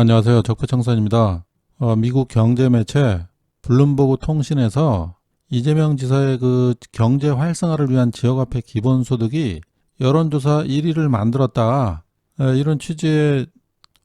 안녕하세요. 적폐청산입니다. 어, 미국 경제 매체 블룸버그 통신에서 이재명 지사의 그 경제 활성화를 위한 지역화폐 기본소득이 여론조사 1위를 만들었다. 에, 이런 취지의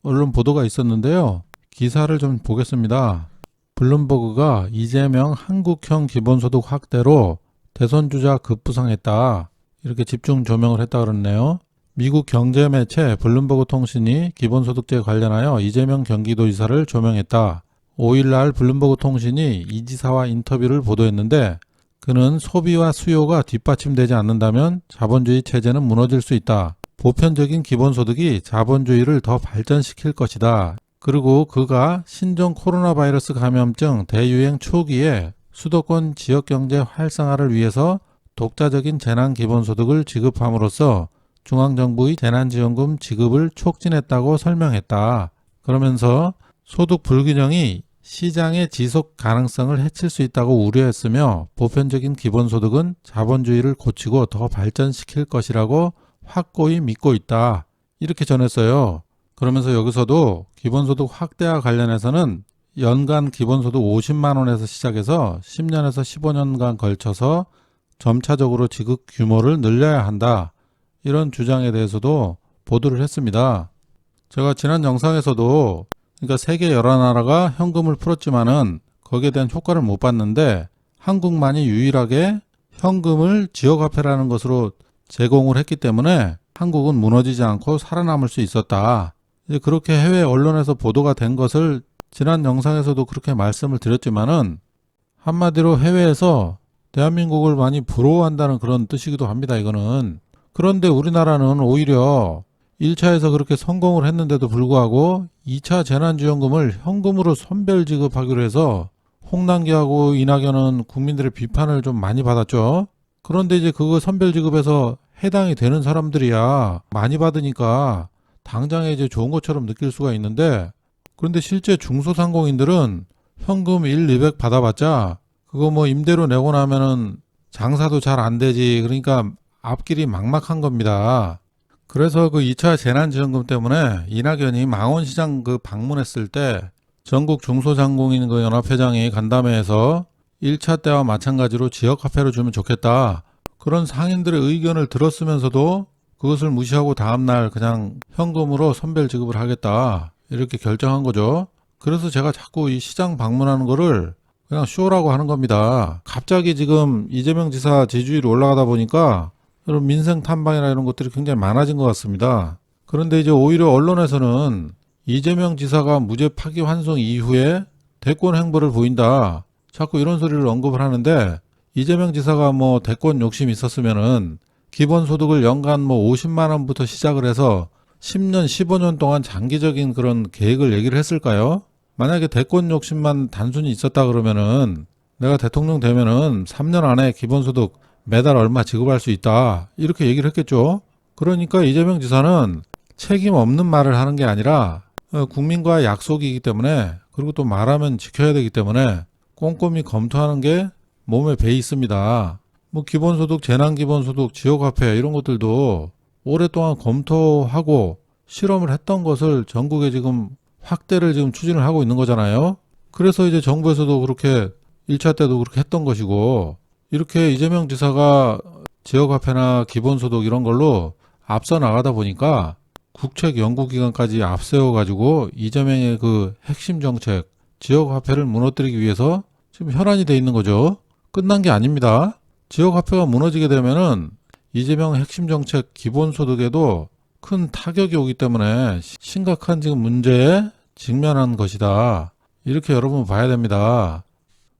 언론 보도가 있었는데요. 기사를 좀 보겠습니다. 블룸버그가 이재명 한국형 기본소득 확대로 대선 주자 급부상했다. 이렇게 집중 조명을 했다 그러네요. 미국 경제 매체 블룸버그 통신이 기본소득제 관련하여 이재명 경기도지사를 조명했다. 5일날 블룸버그 통신이 이 지사와 인터뷰를 보도했는데 그는 소비와 수요가 뒷받침되지 않는다면 자본주의 체제는 무너질 수 있다. 보편적인 기본소득이 자본주의를 더 발전시킬 것이다. 그리고 그가 신종 코로나 바이러스 감염증 대유행 초기에 수도권 지역경제 활성화를 위해서 독자적인 재난 기본소득을 지급함으로써 중앙정부의 재난지원금 지급을 촉진했다고 설명했다. 그러면서 소득 불균형이 시장의 지속 가능성을 해칠 수 있다고 우려했으며 보편적인 기본소득은 자본주의를 고치고 더 발전시킬 것이라고 확고히 믿고 있다. 이렇게 전했어요. 그러면서 여기서도 기본소득 확대와 관련해서는 연간 기본소득 50만 원에서 시작해서 10년에서 15년간 걸쳐서 점차적으로 지급 규모를 늘려야 한다. 이런 주장에 대해서도 보도를 했습니다. 제가 지난 영상에서도 그러니까 세계 여러 나라가 현금을 풀었지만은 거기에 대한 효과를 못 봤는데 한국만이 유일하게 현금을 지역화폐라는 것으로 제공을 했기 때문에 한국은 무너지지 않고 살아남을 수 있었다. 이제 그렇게 해외 언론에서 보도가 된 것을 지난 영상에서도 그렇게 말씀을 드렸지만은 한마디로 해외에서 대한민국을 많이 부러워한다는 그런 뜻이기도 합니다. 이거는 그런데 우리나라는 오히려 1차에서 그렇게 성공을 했는데도 불구하고 2차 재난지원금을 현금으로 선별 지급하기로 해서 홍남기하고 이낙연은 국민들의 비판을 좀 많이 받았죠. 그런데 이제 그거 선별 지급에서 해당이 되는 사람들이야 많이 받으니까 당장에 이제 좋은 것처럼 느낄 수가 있는데 그런데 실제 중소상공인들은 현금 1, 200 받아봤자 그거 뭐 임대료 내고 나면은 장사도 잘 안 되지 그러니까 앞길이 막막한 겁니다. 그래서 그 2차 재난지원금 때문에 이낙연이 망원시장 그 방문했을 때 전국 중소상공인 그 연합회장이 간담회에서 1차 때와 마찬가지로 지역화폐로 주면 좋겠다. 그런 상인들의 의견을 들었으면서도 그것을 무시하고 다음날 그냥 현금으로 선별 지급을 하겠다. 이렇게 결정한 거죠. 그래서 제가 자꾸 이 시장 방문하는 거를 그냥 쇼라고 하는 겁니다. 갑자기 지금 이재명 지사 지지율이 올라가다 보니까 이런 민생 탐방이나 이런 것들이 굉장히 많아진 것 같습니다. 그런데 이제 오히려 언론에서는 이재명 지사가 무죄 파기 환송 이후에 대권 행보를 보인다. 자꾸 이런 소리를 언급을 하는데 이재명 지사가 뭐 대권 욕심이 있었으면은 기본 소득을 연간 뭐 50만 원부터 시작을 해서 10년, 15년 동안 장기적인 그런 계획을 얘기를 했을까요? 만약에 대권 욕심만 단순히 있었다 그러면은 내가 대통령 되면은 3년 안에 기본소득 매달 얼마 지급할 수 있다. 이렇게 얘기를 했겠죠. 그러니까 이재명 지사는 책임 없는 말을 하는 게 아니라 어, 국민과의 약속이기 때문에 그리고 또 말하면 지켜야 되기 때문에 꼼꼼히 검토하는 게 몸에 배 있습니다. 뭐 기본소득, 재난기본소득, 지역화폐 이런 것들도 오랫동안 검토하고 실험을 했던 것을 전국에 지금 확대를 지금 추진을 하고 있는 거잖아요. 그래서 이제 정부에서도 그렇게 1차 때도 그렇게 했던 것이고 이렇게 이재명 지사가 지역화폐나 기본소득 이런 걸로 앞서 나가다 보니까 국책 연구기관까지 앞세워가지고 이재명의 그 핵심 정책 지역화폐를 무너뜨리기 위해서 지금 혈안이 돼 있는 거죠. 끝난 게 아닙니다. 지역화폐가 무너지게 되면은 이재명 핵심 정책 기본소득에도 큰 타격이 오기 때문에 심각한 지금 문제에 직면한 것이다. 이렇게 여러분 봐야 됩니다.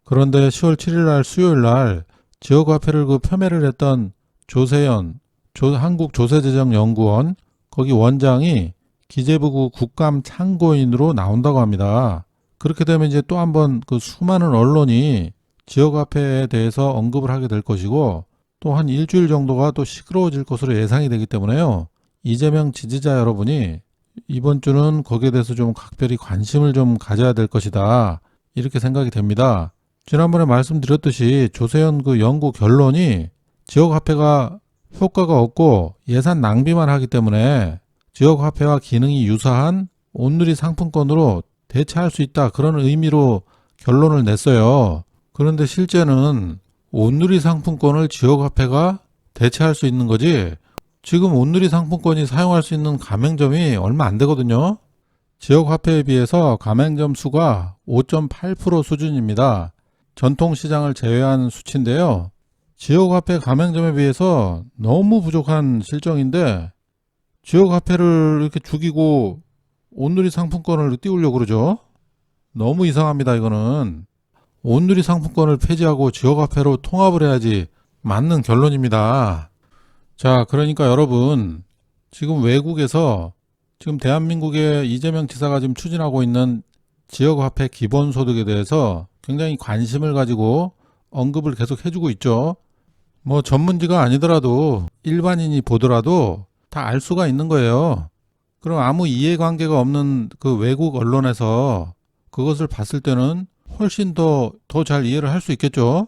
그런데 10월 7일 날 수요일 날 지역화폐를 그 폄훼를 했던 조세현 조- 한국조세재정연구원 거기 원장이 기재부구 국감 참고인으로 나온다고 합니다. 그렇게 되면 이제 또 한번 그 수많은 언론이 지역화폐에 대해서 언급을 하게 될 것이고 또 한 일주일 정도가 또 시끄러워질 것으로 예상이 되기 때문에요. 이재명 지지자 여러분이 이번 주는 거기에 대해서 좀 각별히 관심을 좀 가져야 될 것이다. 이렇게 생각이 됩니다. 지난번에 말씀드렸듯이 조세현 그 연구 결론이 지역화폐가 효과가 없고 예산 낭비만 하기 때문에 지역화폐와 기능이 유사한 온누리 상품권으로 대체할 수 있다. 그런 의미로 결론을 냈어요. 그런데 실제는 온누리 상품권을 지역화폐가 대체할 수 있는 거지. 지금 온누리 상품권이 사용할 수 있는 가맹점이 얼마 안 되거든요. 지역화폐에 비해서 가맹점 수가 5.8% 수준입니다. 전통시장을 제외한 수치인데요. 지역화폐 가맹점에 비해서 너무 부족한 실정인데 지역화폐를 이렇게 죽이고 온누리 상품권을 띄우려고 그러죠. 너무 이상합니다, 이거는. 온누리 상품권을 폐지하고 지역화폐로 통합을 해야지 맞는 결론입니다. 자, 그러니까 여러분, 지금 외국에서 지금 대한민국의 이재명 지사가 지금 추진하고 있는 지역화폐 기본소득에 대해서 굉장히 관심을 가지고 언급을 계속 해주고 있죠. 뭐 전문지가 아니더라도 일반인이 보더라도 다 알 수가 있는 거예요. 그럼 아무 이해관계가 없는 그 외국 언론에서 그것을 봤을 때는 훨씬 더 더 잘 이해를 할 수 있겠죠.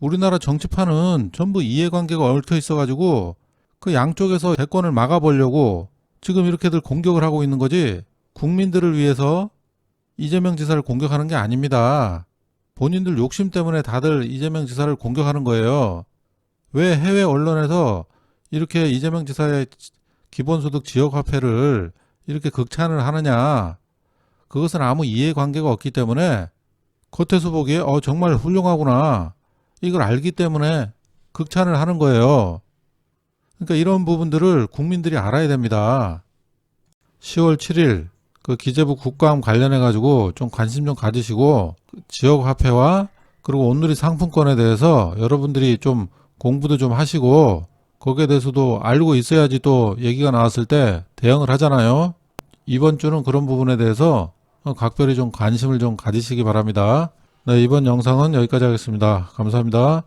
우리나라 정치판은 전부 이해관계가 얽혀 있어가지고 그 양쪽에서 대권을 막아보려고 지금 이렇게들 공격을 하고 있는 거지 국민들을 위해서 이재명 지사를 공격하는 게 아닙니다. 본인들 욕심 때문에 다들 이재명 지사를 공격하는 거예요. 왜 해외 언론에서 이렇게 이재명 지사의 기본소득 지역화폐를 이렇게 극찬을 하느냐? 그것은 아무 이해관계가 없기 때문에 겉에서 보기에 어 정말 훌륭하구나 이걸 알기 때문에 극찬을 하는 거예요. 그러니까 이런 부분들을 국민들이 알아야 됩니다. 10월 7일 그 기재부 국감 관련해 가지고 좀 관심 좀 가지시고 지역 화폐와 그리고 온누리 상품권에 대해서 여러분들이 좀 공부도 좀 하시고 거기에 대해서도 알고 있어야지 또 얘기가 나왔을 때 대응을 하잖아요. 이번 주는 그런 부분에 대해서 각별히 좀 관심을 좀 가지시기 바랍니다. 네, 이번 영상은 여기까지 하겠습니다. 감사합니다.